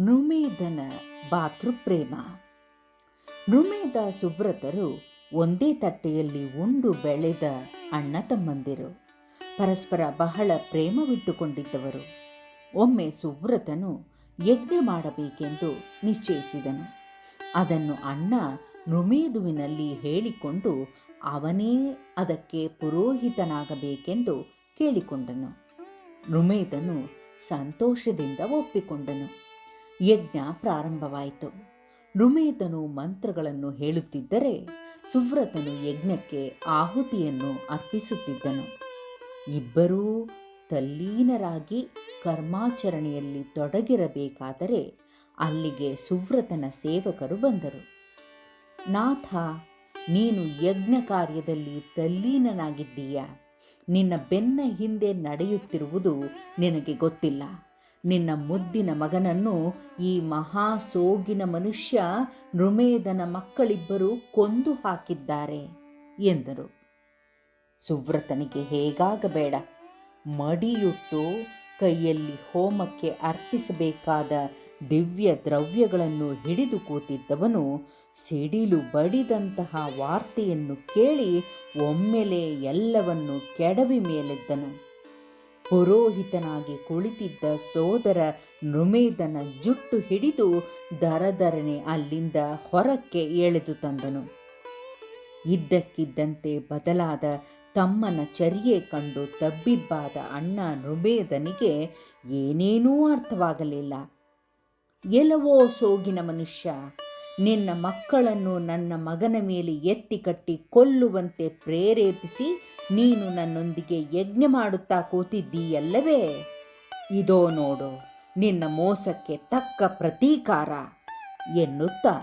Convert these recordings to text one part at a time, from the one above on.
ನೃಮೇಧನ ಬಾತೃಪ್ರೇಮ ನುಮೇದ ಸುವ್ರತರು ಒಂದೇ ತಟ್ಟೆಯಲ್ಲಿ ಉಂಡು ಬೆಳೆದ ಅಣ್ಣ ತಮ್ಮಂದಿರು ಪರಸ್ಪರ ಬಹಳ ಪ್ರೇಮವಿಟ್ಟುಕೊಂಡಿದ್ದವರು. ಒಮ್ಮೆ ಸುವ್ರತನು ಯಜ್ಞ ಮಾಡಬೇಕೆಂದು ನಿಶ್ಚಯಿಸಿದನು. ಅದನ್ನು ಅಣ್ಣ ನುಮೇದುವಿನಲ್ಲಿ ಹೇಳಿಕೊಂಡು ಅವನೇ ಅದಕ್ಕೆ ಪುರೋಹಿತನಾಗಬೇಕೆಂದು ಕೇಳಿಕೊಂಡನು. ನುಮೇದನು ಸಂತೋಷದಿಂದ ಒಪ್ಪಿಕೊಂಡನು. ಯಜ್ಞ ಪ್ರಾರಂಭವಾಯಿತು. ರುಮೇತನು ಮಂತ್ರಗಳನ್ನು ಹೇಳುತ್ತಿದ್ದರೆ ಸುವ್ರತನು ಯಜ್ಞಕ್ಕೆ ಆಹುತಿಯನ್ನು ಅರ್ಪಿಸುತ್ತಿದ್ದನು. ಇಬ್ಬರೂ ತಲ್ಲೀನರಾಗಿ ಕರ್ಮಾಚರಣೆಯಲ್ಲಿ ತೊಡಗಿರಬೇಕಾದರೆ ಅಲ್ಲಿಗೆ ಸುವ್ರತನ ಸೇವಕರು ಬಂದರು. ನಾಥ, ನೀನು ಯಜ್ಞ ಕಾರ್ಯದಲ್ಲಿ ತಲ್ಲೀನನಾಗಿದ್ದೀಯ? ನಿನ್ನ ಬೆನ್ನ ಹಿಂದೆ ನಡೆಯುತ್ತಿರುವುದು ನಿನಗೆ ಗೊತ್ತಿಲ್ಲ. ನಿನ್ನ ಮುದ್ದಿನ ಮಗನನ್ನು ಈ ಮಹಾ ಸೋಗಿನ ಮನುಷ್ಯ ನೃಮೇಧನ ಮಕ್ಕಳಿಬ್ಬರು ಕೊಂದು ಹಾಕಿದ್ದಾರೆ ಎಂದರು. ಸುವ್ರತನಿಗೆ ಹೇಗಾಗಬೇಡ. ಮಡಿಯುಟ್ಟು ಕೈಯಲ್ಲಿ ಹೋಮಕ್ಕೆ ಅರ್ಪಿಸಬೇಕಾದ ದಿವ್ಯ ದ್ರವ್ಯಗಳನ್ನು ಹಿಡಿದು ಕೂತಿದ್ದವನು ಸಿಡಿಲು ಬಡಿದಂತಹ ವಾರ್ತೆಯನ್ನು ಕೇಳಿ ಒಮ್ಮೆಲೆ ಎಲ್ಲವನ್ನು ಕೆಡವಿ ಮೇಲೆದ್ದನು. ಪುರೋಹಿತನಾಗಿ ಕುಳಿತಿದ್ದ ಸೋದರ ನೃಮೇಧನ ಜುಟ್ಟು ಹಿಡಿದು ದರದರನೆ ಅಲ್ಲಿಂದ ಹೊರಕ್ಕೆ ಎಳೆದು ತಂದನು. ಇದ್ದಕ್ಕಿದ್ದಂತೆ ಬದಲಾದ ತಮ್ಮನ ಚರ್ಯೆ ಕಂಡು ತಬ್ಬಿಬ್ಬಾದ ಅಣ್ಣ ನೃಮೇಧನಿಗೆ ಏನೇನೂ ಅರ್ಥವಾಗಲಿಲ್ಲ. ಎಲ್ಲವೋ ಸೋಗಿನ ಮನುಷ್ಯ ನಿನ್ನ ಮಕ್ಕಳನ್ನು ನನ್ನ ಮಗನ ಮೇಲೆ ಎತ್ತಿ ಕಟ್ಟಿ ಕೊಲ್ಲುವಂತೆ ಪ್ರೇರೇಪಿಸಿ ನೀನು ನನ್ನೊಂದಿಗೆ ಯಜ್ಞ ಮಾಡುತ್ತಾ ಕೂತಿದ್ದೀಯಲ್ಲವೇ? ಇದೋ ನೋಡು, ನಿನ್ನ ಮೋಸಕ್ಕೆ ತಕ್ಕ ಪ್ರತೀಕಾರ. ಎನ್ನುತ್ತಾ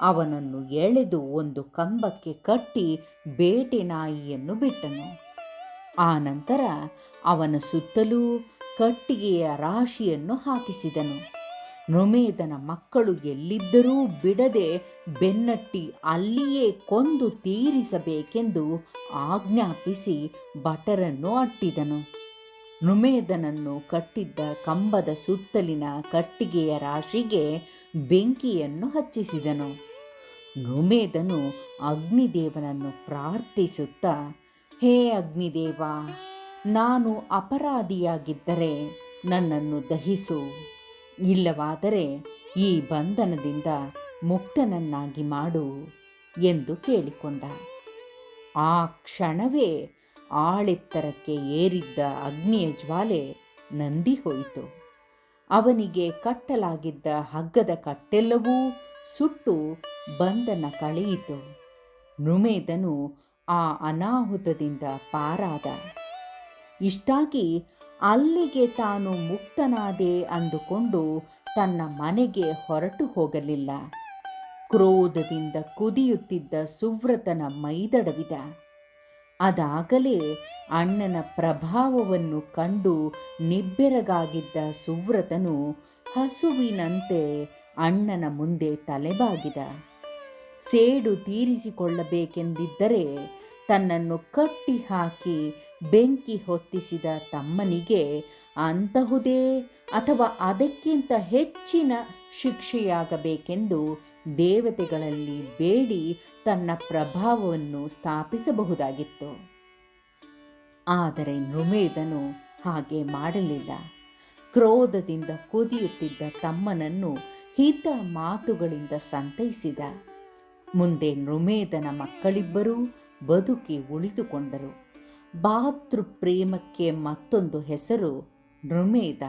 ಅವನನ್ನು ಎಳೆದು ಒಂದು ಕಂಬಕ್ಕೆ ಕಟ್ಟಿ ಬೇಟೆ ನಾಯಿಯನ್ನು ಬಿಟ್ಟನು. ಆನಂತರ ಅವನ ಸುತ್ತಲೂ ಕಟ್ಟಿಗೆಯ ರಾಶಿಯನ್ನು ಹಾಕಿಸಿದನು. ನೃಮೇಧನ ಮಕ್ಕಳು ಎಲ್ಲಿದ್ದರೂ ಬಿಡದೆ ಬೆನ್ನಟ್ಟಿ ಅಲ್ಲಿಯೇ ಕೊಂದು ತೀರಿಸಬೇಕೆಂದು ಆಜ್ಞಾಪಿಸಿ ಭಟರನ್ನು ಅಟ್ಟಿದನು. ನೃಮೇಧನನ್ನು ಕಟ್ಟಿದ್ದ ಕಂಬದ ಸುತ್ತಲಿನ ಕಟ್ಟಿಗೆಯ ರಾಶಿಗೆ ಬೆಂಕಿಯನ್ನು ಹಚ್ಚಿಸಿದನು. ನೃಮೇಧನು ಅಗ್ನಿದೇವನನ್ನು ಪ್ರಾರ್ಥಿಸುತ್ತಾ, ಹೇ ಅಗ್ನಿದೇವ, ನಾನು ಅಪರಾಧಿಯಾಗಿದ್ದರೆ ನನ್ನನ್ನು ದಹಿಸು. ಇಲ್ಲವಾದರೆ ಈ ಬಂಧನದಿಂದ ಮುಕ್ತನನ್ನಾಗಿ ಮಾಡು ಎಂದು ಕೇಳಿಕೊಂಡ. ಆ ಕ್ಷಣವೇ ಆಳೆತ್ತರಕ್ಕೆ ಏರಿದ್ದ ಅಗ್ನಿಯ ಜ್ವಾಲೆ ನಂದಿ ಹೋಯಿತು. ಅವನಿಗೆ ಕಟ್ಟಲಾಗಿದ್ದ ಹಗ್ಗದ ಕಟ್ಟೆಲ್ಲವೂ ಸುಟ್ಟು ಬಂಧನ ಕಳೆಯಿತು. ನೃಮೇದನು ಆ ಅನಾಹುತದಿಂದ ಪಾರಾದ. ಇಷ್ಟಾಗಿ ಅಲ್ಲಿಗೆ ತಾನು ಮುಕ್ತನಾದೆ ಅಂದುಕೊಂಡು ತನ್ನ ಮನೆಗೆ ಹೊರಟು ಹೋಗಲಿಲ್ಲ. ಕ್ರೋಧದಿಂದ ಕುದಿಯುತ್ತಿದ್ದ ಸುವ್ರತನ ಮೈದಡವಿದ. ಅದಾಗಲೇ ಅಣ್ಣನ ಪ್ರಭಾವವನ್ನು ಕಂಡು ನಿಬ್ಬೆರಗಾಗಿದ್ದ ಸುವ್ರತನು ಹಸುವಿನಂತೆ ಅಣ್ಣನ ಮುಂದೆ ತಲೆಬಾಗಿದ. ಸೇಡು ತೀರಿಸಿಕೊಳ್ಳಬೇಕೆಂದಿದ್ದರೆ ತನ್ನನ್ನು ಕಟ್ಟಿ ಹಾಕಿ ಬೆಂಕಿ ಹೊತ್ತಿಸಿದ ತಮ್ಮನಿಗೆ ಅಂತಹುದೇ ಅಥವಾ ಅದಕ್ಕಿಂತ ಹೆಚ್ಚಿನ ಶಿಕ್ಷೆಯಾಗಬೇಕೆಂದು ದೇವತೆಗಳಲ್ಲಿ ಬೇಡಿ ತನ್ನ ಪ್ರಭಾವವನ್ನು ಸ್ಥಾಪಿಸಬಹುದಾಗಿತ್ತು. ಆದರೆ ನೃಮೇಧನು ಹಾಗೆ ಮಾಡಲಿಲ್ಲ. ಕ್ರೋಧದಿಂದ ಕುದಿಯುತ್ತಿದ್ದ ತಮ್ಮನನ್ನು ಹಿತ ಮಾತುಗಳಿಂದ ಸಂತೈಸಿದ. ಮುಂದೆ ನೃಮೇಧನ ಮಕ್ಕಳಿಬ್ಬರೂ ಬದುಕಿ ಉಳಿದುಕೊಂಡರು. ಭಾತೃಪ್ರೇಮಕ್ಕೆ ಮತ್ತೊಂದು ಹೆಸರು ನೃಮೇಧ